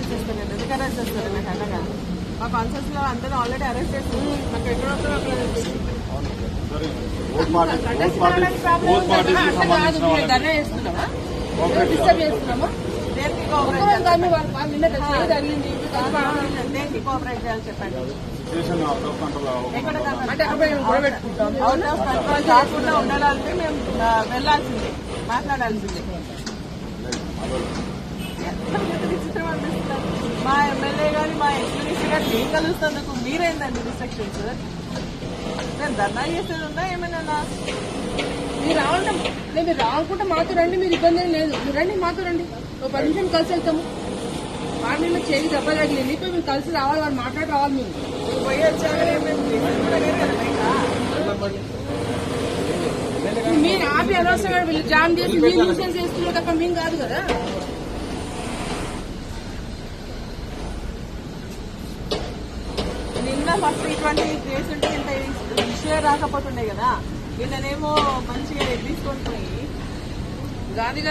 Arrest చేస్తారు ఎందుకు arrest చేస్తారు నాకు మా పల్సెస్లో అందరూ ఆల్రెడీ అరెస్ట్ చేస్తుంది నాకు ఎక్కడ దేనికి కోఆపరేట్ చేయాలి ఉండాలంటే మేము వెళ్ళాల్సిందే. మాట్లాడాల్సిందే. ఏం కలుస్తున్నందుకు మీరేందండి రిస్ట్రిక్షన్స్ నేను ధర్నా చేసేది ఉందా ఏమైనా మీరు రావాలంటే లేదు, మీరు రావాలనుకుంటే మాతో రండి మీరు ఇబ్బంది ఏం లేదు. మీరు రండి మాతో రండి. ఒక పది నిమిషాలు కలిసి వెళ్తాము. వాడి నిన్న చేయి దెబ్బ తగిలింది ఇప్పుడు మేము కలిసి రావాలి వాళ్ళు మాట్లాడి రావాలి మేము మీరు పోయి వచ్చాక మేము. మీరు ఆపి అనవసరంగా వీళ్ళు జామ్ చేసి మీరు న్యూసెన్స్ చేస్తున్నారు తప్ప మేము కాదు కదా. కూడా ఫస్ట్ ఇటువంటి చేస్తుంటే ఇంత ఇష్యూ రాకపోతుండే కదా. వీళ్ళనేమో మంచిగా తీసుకొని పోయి గాంధీ